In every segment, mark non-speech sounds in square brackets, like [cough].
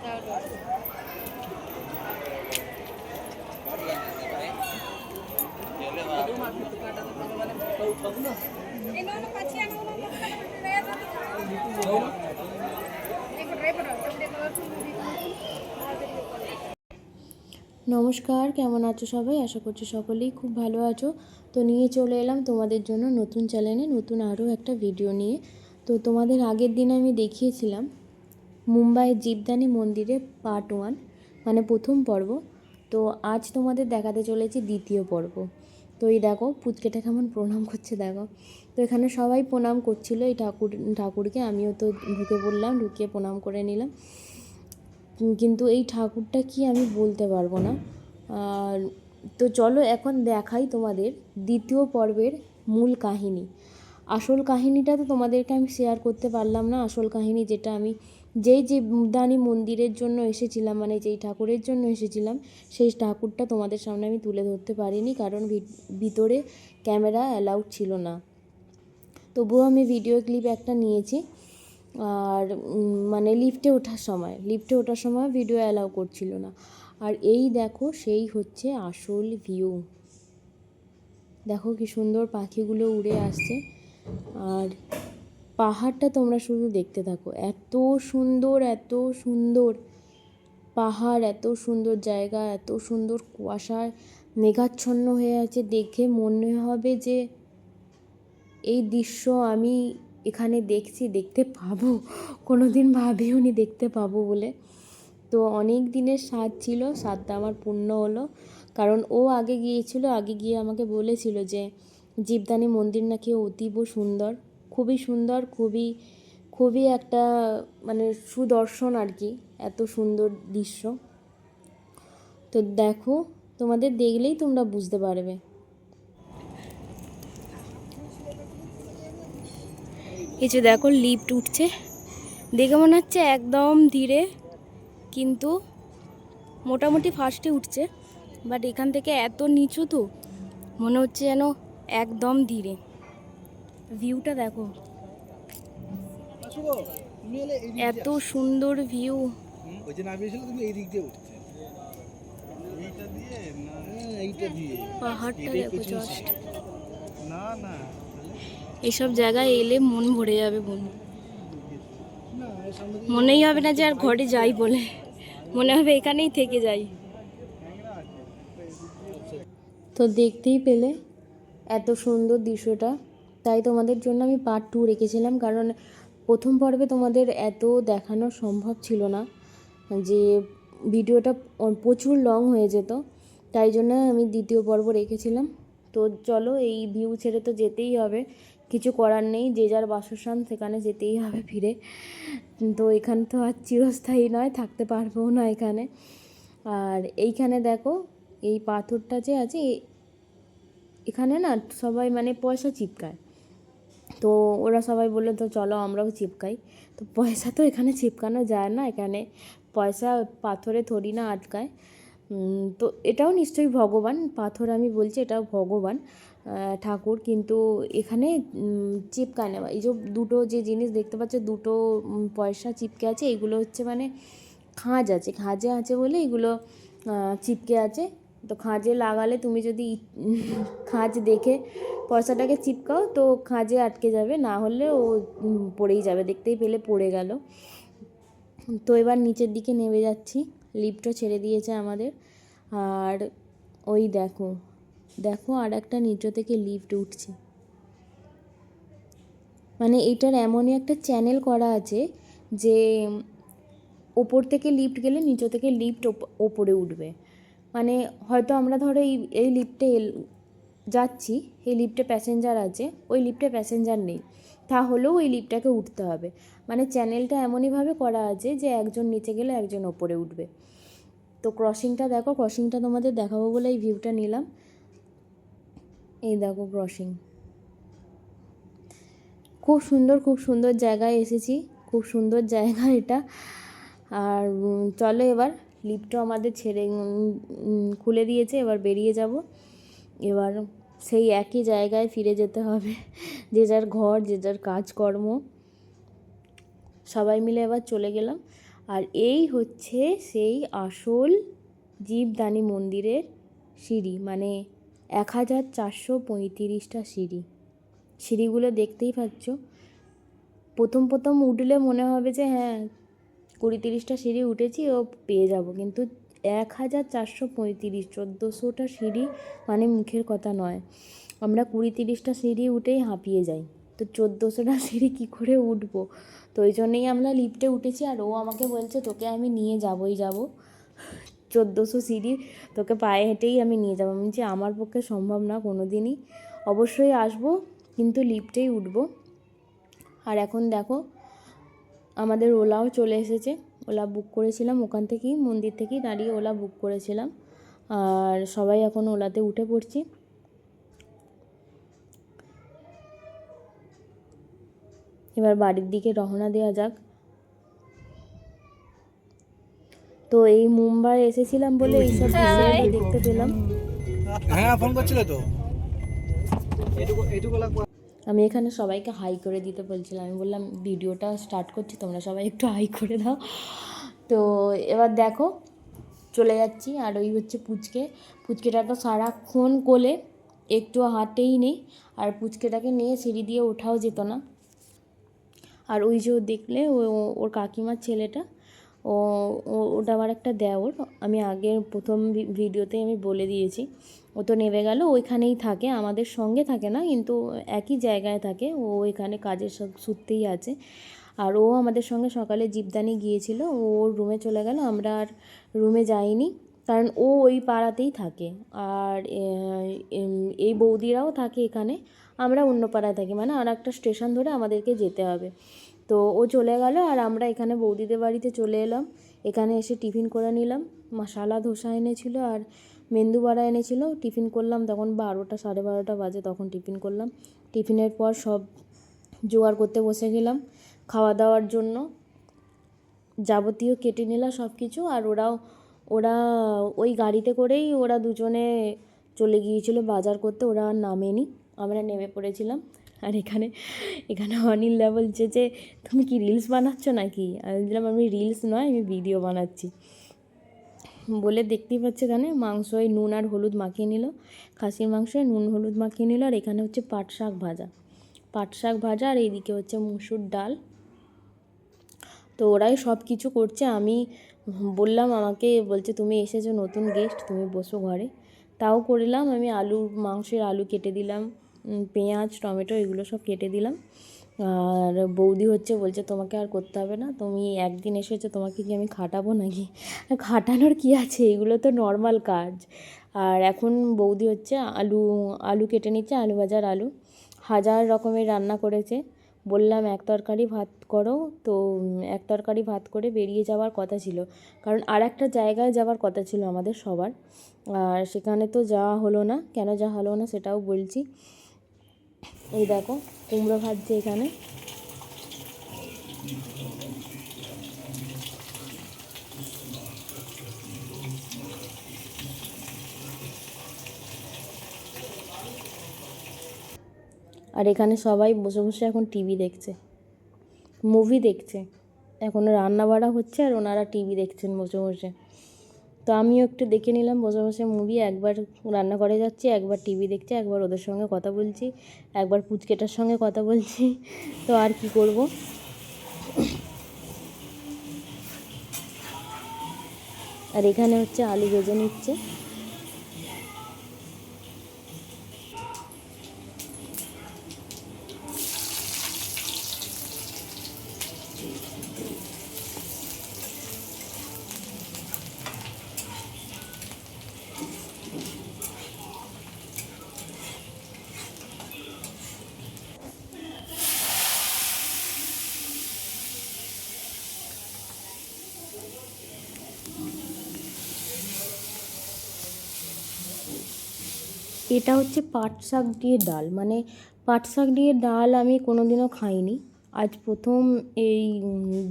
নমস্কার, কেমন আছো সবাই? আশা করছি সকলেই খুব ভালো আছো। তো নিয়ে চলে এলাম তোমাদের জন্য নতুন চ্যানেলে নতুন আরও একটা ভিডিও নিয়ে। তো তোমাদের আগের দিন আমি দেখিয়েছিলাম মুম্বাইয়ের জীবদানি মন্দিরে পার্ট ওয়ান মানে প্রথম পর্ব। তো আজ তোমাদের দেখাতে চলেছি দ্বিতীয় পর্ব। তো এই দেখো, পুচকেটা কেমন প্রণাম করছে, দেখো। তো এখানে সবাই প্রণাম করছিল, এই ঠাকুর, ঠাকুরকে। আমিও তো ঢুকে পড়লাম, ঢুকিয়ে প্রণাম করে নিলাম। কিন্তু এই ঠাকুরটা কি আমি বলতে পারব না। আর তো চলো এখন দেখাই তোমাদের দ্বিতীয় পর্বের মূল কাহিনী। আসল কাহিনীটা তো তোমাদেরকে আমি শেয়ার করতে পারলাম না। আসল কাহিনী যেটা আমি যেই যে দানি মন্দিরের জন্য এসেছিলাম মানে যেই ঠাকুরের জন্য এসেছিলাম, সেই ঠাকুরটা তোমাদের সামনে আমি তুলে ধরতে পারিনি কারণ ভিতরে ক্যামেরা অ্যালাউড ছিল না। তবুও আমি ভিডিও ক্লিপ একটা নিয়েছি। আর মানে লিফটে ওঠার সময়, লিফটে ওঠার সময় ভিডিও অ্যালাউ করছিল না। আর এই দেখো, সেই হচ্ছে আসল ভিউ। দেখো কি সুন্দর পাখিগুলো উড়ে আসছে। আর পাহাড়টা তোমরা শুধু দেখতে থাকো। এত সুন্দর এত সুন্দর পাহাড়, এত সুন্দর জায়গা, এত সুন্দর কুয়াশায় মেঘাচ্ছন্ন হয়ে আছে। দেখে মনে হবে যে এই দৃশ্য আমি এখানে দেখছি, দেখতে পাবো কোনো দিন ভাবিও নি দেখতে পাবো বলে। তো অনেক দিনের স্বাদ ছিল, স্বাদটা আমার পূর্ণ হলো। কারণ ও আগে গিয়েছিল, আগে গিয়ে আমাকে বলেছিল যে জীবদানি মন্দির নাকি অতীব সুন্দর। খুবই সুন্দর, খুবই খুবই একটা মানে সুদর্শন আর কি, এত সুন্দর দৃশ্য। তো দেখো, তোমাদের দেখলেই তোমরা বুঝতে পারবে। কিছু দেখো, লিফট উঠছে। দেখে মনে হচ্ছে একদম ধীরে, কিন্তু মোটামুটি ফার্স্টে উঠছে। বাট এখান থেকে এত নিচু তো, মনে হচ্ছে যেন একদম ধীরে। ভিউটা দেখো। এত সুন্দর ভিউ। ওই যে নামিয়েছিল তুমি এই দিক দিয়ে উঠতে এইটা দিয়ে না এইটা দিয়ে। পাহাড়টা দেখো জাস্ট না না এইসব জায়গায় এলে মন ভরে যাবে বন্ধু। না এর সামনে দিয়ে মনেই হবে না যে আর ঘরে যাই বলে। মনে হবে এখানেই থেকে যাই। তো দেখতেই পেলে এত সুন্দর দৃশ্যটা। তাই তোমাদের জন্য আমি পার্ট টু রেখেছিলাম, কারণ প্রথম পর্বে তোমাদের এত দেখানো সম্ভব ছিল না যে ভিডিওটা প্রচুর লং হয়ে যেত, তাই জন্য আমি দ্বিতীয় পর্ব রেখেছিলাম। তো চলো এই ভিউ ছেড়ে তো যেতেই হবে, কিছু করার নেই, যে যার বাসস্থান সেখানে যেতেই হবে ফিরে। তো এখানে তো আর চিরস্থায়ী নয়, থাকতে পারব না এখানে। আর এইখানে দেখো, এই পাথরটা যে আছে এখানে না সবাই মানে পয়সা চিপকায়। তো ওরা সবাই বলল তো চলো আমরাও চিপকাই। তো পয়সা তো এখানে চিপকানো যায় না এখানে পয়সা পাথরে থরি না আটকায়। তো এটাও নিশ্চয়ই ভগবান পাথর আমি বলছি এটাও ভগবান ঠাকুর। কিন্তু এখানে উম, চিপকায় না। এই যে দুটো যে জিনিস দেখতে পাচ্ছ দুটো পয়সা চিপকে আছে এগুলো হচ্ছে মানে খাঁজ আছে। খাঁজে আছে বলে এগুলো চিপকে আছে। তো খাঁজে লাগালে তুমি যদি খাঁজ দেখে পয়সাটাকে চিপকাও, তো খাঁজে আটকে যাবে। না হলে ও পড়েই যাবে। দেখতেই পেলে পড়ে গেল। তো এবার নিচের দিকে নেমে যাচ্ছি। লিফটও ছেড়ে দিয়েছে আমাদের। আর ওই দেখো দেখো আর একটা নিচে থেকে লিফট উঠছে। মানে এটার এমনই একটা চ্যানেল করা আছে যে, ওপর থেকে লিফট গেলে নিচে থেকে লিফট ওপরে উঠবে। মানে হয়তো আমরা ধরো এই এই লিফটে যাচ্ছি, এই লিফটে প্যাসেঞ্জার আছে, ওই লিফটে প্যাসেঞ্জার নেই, তাহলেও ওই লিফটটাকে উঠতে হবে। মানে চ্যানেলটা এমনইভাবে করা আছে যে একজন নিচে গেলে একজন ওপরে উঠবে। তো ক্রসিংটা দেখো ক্রসিংটা তোমাদের দেখাবো বলে এই ভিউটা নিলাম। এই দেখো ক্রসিং খুব সুন্দর খুব সুন্দর জায়গায় এসেছি, খুব সুন্দর জায়গা এটা। আর চলো এবার লিফটও আমাদের ছেড়ে খুলে দিয়েছে, এবার বেরিয়ে যাব। এবার সেই একই জায়গায় ফিরে যেতে হবে। [laughs] যে যার ঘর, যে যার কাজকর্ম। সবাই মিলে এবার চলে গেলাম। আর এই হচ্ছে সেই আসল জীবদানী মন্দিরের সিঁড়ি মানে এক হাজার চারশো পঁয়ত্রিশটা সিঁড়ি। সিঁড়িগুলো দেখতেই পাচ্ছ। প্রথম প্রথম উঠলে মনে হবে যে হ্যাঁ কুড়ি তিরিশটা সিঁড়ি উঠেছি, ও পেয়ে যাব। কিন্তু এক হাজার চারশো পঁয়ত্রিশ, চোদ্দোশোটা সিঁড়ি মানে মুখের কথা নয়। আমরা কুড়ি তিরিশটা সিঁড়ি উঠেই হাঁপিয়ে যাই। তো চোদ্দোশোটা সিঁড়ি কী করে উঠবো? তো ওই জন্যেই আমরা লিফটে উঠেছি আর ও আমাকে বলছে, তোকে আমি নিয়ে যাবই যাব। চোদ্দোশো সিঁড়ি তোকে পায়ে হেঁটেই আমি নিয়ে যাব। আমি বলছি, আমার পক্ষে সম্ভব না কোনো দিনই অবশ্যই আসব, কিন্তু লিফটেই উঠবো। আর এখন দেখো আমাদের ওলাও চলে এসেছে। ওলা বুক করেছিলাম ওখান থেকেই মন্দির থেকেই দাঁড়িয়ে ওলা বুক করেছিলাম। আর সবাই এখন ওলাতে উঠে পড়ছি। এবার বাড়ির দিকে রওনা দেওয়া যাক। তো এই মুম্বাই এসেছিলাম বলে এইসব দেখতে পেলাম। হ্যাঁ ফোন করছিল তো? এটুকু এটুকু লাগবে। আমি এখানে সবাইকে হাই করে দিতে বলছিলাম। আমি বললাম, ভিডিওটা স্টার্ট করছি, তোমরা সবাই একটু হাই করে দাও। তো এবার দেখো, চলে যাচ্ছি। আর ওই হচ্ছে পুচকে। পুচকেটা তো সারাক্ষণ কোলে, একটু হাঁটেই নেই। আর পুচকেটাকে নিয়ে সিঁড়ি দিয়ে ওঠাও যেত না। আর ওই যে দেখলে, ও, ওর কাকিমার ছেলেটা, ও ওটা আমার একটা দেওর। আমি আগের প্রথম ভিডিওতে আমি বলে দিয়েছি। ও তো নেমে গেল, ওইখানেই থাকে, আমাদের সঙ্গে থাকে না, কিন্তু একই জায়গায় থাকে, ও ওইখানে কাজের সব সূত্রেই আছে। আর ও আমাদের সঙ্গে সকালে জীবদানি গিয়েছিল, ও ওর রুমে চলে গেল, আমরা আর রুমে যাইনি, কারণ ও ওই পাড়াতেই থাকে। আর এই বৌদিরাও থাকে এখানে, আমরা অন্য পাড়ায় থাকি মানে আর একটা স্টেশন ধরে আমাদেরকে যেতে হবে। তো ও চলে গেল, আর আমরা এখানে বৌদিদের বাড়িতে চলে এলাম, এখানে এসে টিফিন করে নিলাম, মশালা, ধোসা এনেছিল, আর মেন্দু বড়া এনেছিল, টিফিন করলাম তখন বারোটা, সাড়ে বারোটা বাজে তখন টিফিন করলাম। টিফিনের পর সব জোগাড় করতে বসে গেলাম। খাওয়া দাওয়ার জন্য যাবতীয় কেটে নিলাম সব কিছু আর ওরাও, ওরা ওই গাড়িতে করেই ওরা দুজনে চলে গিয়েছিল বাজার করতে, ওরা আর নামেনি। আমরা নেমে পড়েছিলাম। আর এখানে এখানে অনিলদা বলছে যে, তুমি কি রিলস বানাচ্ছ নাকি? আমি বললাম, আমি রিলস নয়, আমি ভিডিও বানাচ্ছি। বলে দেখতেই পাচ্ছে এখানে, মাংসয় নুন আর হলুদ মাখিয়ে নিল। খাসির মাংসে নুন, হলুদ মাখিয়ে নিল আর এখানে হচ্ছে পাট শাক ভাজা। পাট শাক ভাজা আর এইদিকে হচ্ছে মুসুর ডাল। তো ওরাই সব কিছু করছে। আমি বললাম, আমাকে বলছে, তুমি এসেছ নতুন গেস্ট তুমি বসো ঘরে। তাও করলাম। আমি আলু, মাংসের আলু কেটে দিলাম। পেঁয়াজ, টমেটো এগুলো সব কেটে দিলাম। আর বৌদি হচ্ছে, বলছে, তোমাকে আর করতে হবে না। তুমি একদিন এসেছ, তোমাকে কি আমি খাটাবো নাকি? খাটানোর কি আছে? এগুলো তো নর্মাল কাজ। আর এখন বৌদি হচ্ছে, আলু আলু কেটে নিচ্ছে, আলু ভাজার আলু। হাজার রকমের রান্না করেছে। বললাম, এক তরকারি ভাত করো। তো এক তরকারি ভাত করে বেরিয়ে যাওয়ার কথা ছিল। কারণ আর একটা জায়গায় যাওয়ার কথা ছিল আমাদের সবার। আর সেখানে তো যাওয়া হলো না। কেন যাওয়া হলো না সেটাও বলছি। এই দেখো, কুমড়ো ভাজছে এখানে। আর এখানে সবাই বসে বসে এখন টিভি দেখছে। মুভি দেখছে। এখন রান্না বাড়া হচ্ছে আর ওনারা টিভি দেখছেন বসে বসে। তো আমিও একটু দেখে নিলাম বসে বসে মুভি একবার রান্না করে যাচ্ছি, একবার টিভি দেখছি, একবার ওদের সঙ্গে কথা বলছি, একবার পুচকেটার সঙ্গে কথা বলছি, তো আর কি করব? আর এখানে হচ্ছে আলু ভেজে নিচ্ছে। এটা হচ্ছে পাট শাক দিয়ে ডাল। মানে পাট শাক দিয়ে ডাল আমি কোনো দিনও খাইনি। আজ প্রথম এই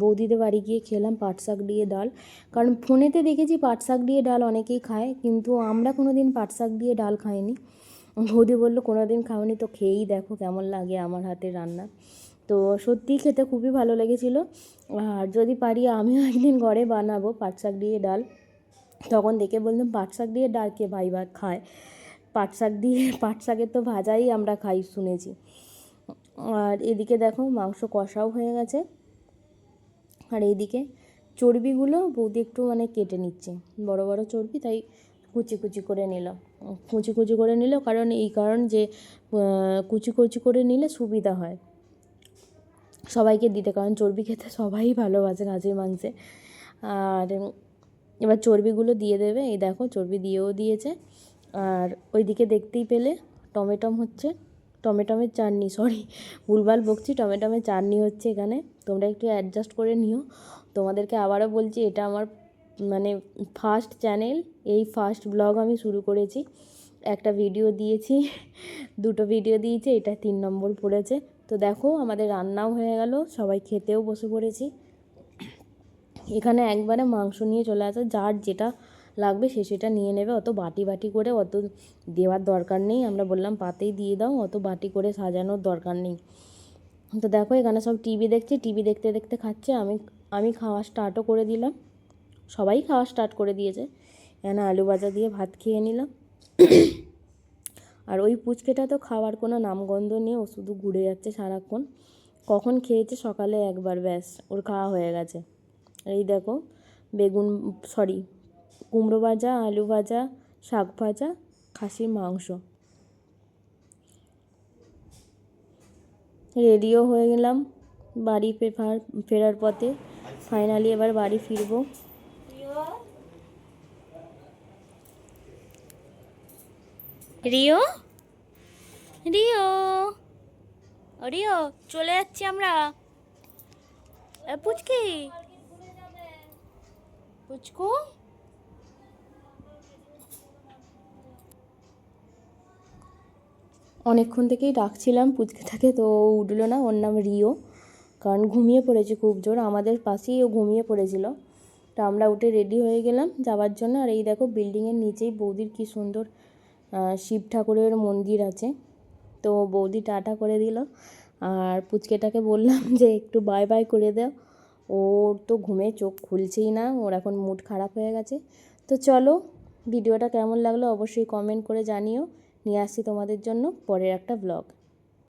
বৌদিদের বাড়ি গিয়ে খেলাম পাট শাক দিয়ে ডাল। কারণ ফোনেতে দেখেছি পাট শাক দিয়ে ডাল অনেকেই খায়, কিন্তু আমরা কোনো দিন পাট শাক দিয়ে ডাল খাইনি। বৌদি বলল কোনো দিন খাওনি তো খেয়েই দেখো কেমন লাগে আমার হাতের রান্না। তো সত্যিই খেতে খুবই ভালো লেগেছিল। আর যদি পারি আমিও একদিন ঘরে বানাবো পাট শাক দিয়ে ডাল। তখন দেখে বললাম, পাট শাক দিয়ে ডাল কে ভাই বা খায়? পাট শাক দিয়ে, [laughs] পাট শাকের তো ভাজাই আমরা খাই শুনেছি। আর এদিকে দেখো মাংস কষাও হয়ে গেছে। আর এইদিকে চর্বিগুলো বৌদি একটু মানে কেটে নিচ্ছে। বড় বড় চর্বি, তাই কুচি কুচি করে নিল। কুচি কুচি করে নিল, কারণ এই কারণ যে কুচি কুচি করে নিলে সুবিধা হয়। সবাইকে দিতে, কারণ চর্বি খেতে সবাই ভালোবাসে খাসির মাংসে। আর এবার চর্বিগুলো দিয়ে দেবে। এই দেখো চর্বি দিয়েও দিয়েছে। আর ওইদিকে দেখতেই পেলে টমেটম হচ্ছে, টমেটমের চাটনি সরি ভুলভাল বকছি, টমেটমের চাটনি হচ্ছে এখানে। তোমরা একটু অ্যাডজাস্ট করে নিও। তোমাদেরকে আবারও বলছি, এটা আমার মানে ফার্স্ট চ্যানেল এই ফার্স্ট ব্লগ আমি শুরু করেছি। একটা ভিডিও দিয়েছি, দুটো ভিডিও দিয়েছি, এটা তিন নম্বর পড়েছে। তো দেখো, আমাদের রান্নাও হয়ে গেল, সবাই খেতেও বসে পড়েছি। এখানে একবারে মাংস নিয়ে চলে আসে, যার যেটা লাগবে সে সেটা নিয়ে নেবে। অত বাটি বাটি করে অত দেওয়ার দরকার নেই। আমরা বললাম, পাতেই দিয়ে দাও, অত বাটি করে সাজানোর দরকার নেই। তো দেখো, এখানে সব টিভি দেখছে। টিভি দেখতে দেখতে খাচ্ছে। আমি আমি খাওয়া স্টার্টও করে দিলাম। সবাই খাওয়া স্টার্ট করে দিয়েছে। এখানে আলু ভাজা দিয়ে ভাত খেয়ে নিলাম। আর ওই পুচকেটা তো খাওয়ার কোনো নামগন্ধ নেই। ও শুধু ঘুরে যাচ্ছে সারাক্ষণ। কখন খেয়েছে? সকালে একবার, ব্যাস, ওর খাওয়া হয়ে গেছে। এই দেখো, বেগুন সরি কুমড়ো ভাজা, আলু ভাজা, শাক ভাজা, খাসির মাংস। রেডিও হয়ে গেলাম বাড়ি ফেরার ফেরার পথে। ফাইনালি এবার বাড়ি ফিরবো। রিও? রিও? রিও, চলে যাচ্ছি আমরা। পুচকি? পুচকু? অনেকক্ষণ থেকেই ডাকছিলাম পুচকিটাকে তো উঠল না, ওর নাম রিও। কারণ ঘুমিয়ে পড়েছে খুব জোর, আমাদের পাশেই ও ঘুমিয়ে পড়েছিল। তো আমরা উঠে রেডি হয়ে গেলাম যাওয়ার জন্য। আর এই দেখো বিল্ডিংয়ের নিচেই বৌদির কি সুন্দর শিব ঠাকুরের মন্দির আছে। তো বৌদি টাটা করে দিল। আর পুচকেটাকে বললাম যে, একটু বাই বাই করে দাও। ওর তো ঘুমে চোখ খুলছেই না, ওর এখন মুড খারাপ হয়ে গেছে। তো চলো, ভিডিওটা কেমন লাগল অবশ্যই কমেন্ট করে জানিও। নিয়ে আসছি তোমাদের জন্য পরের একটা ব্লগ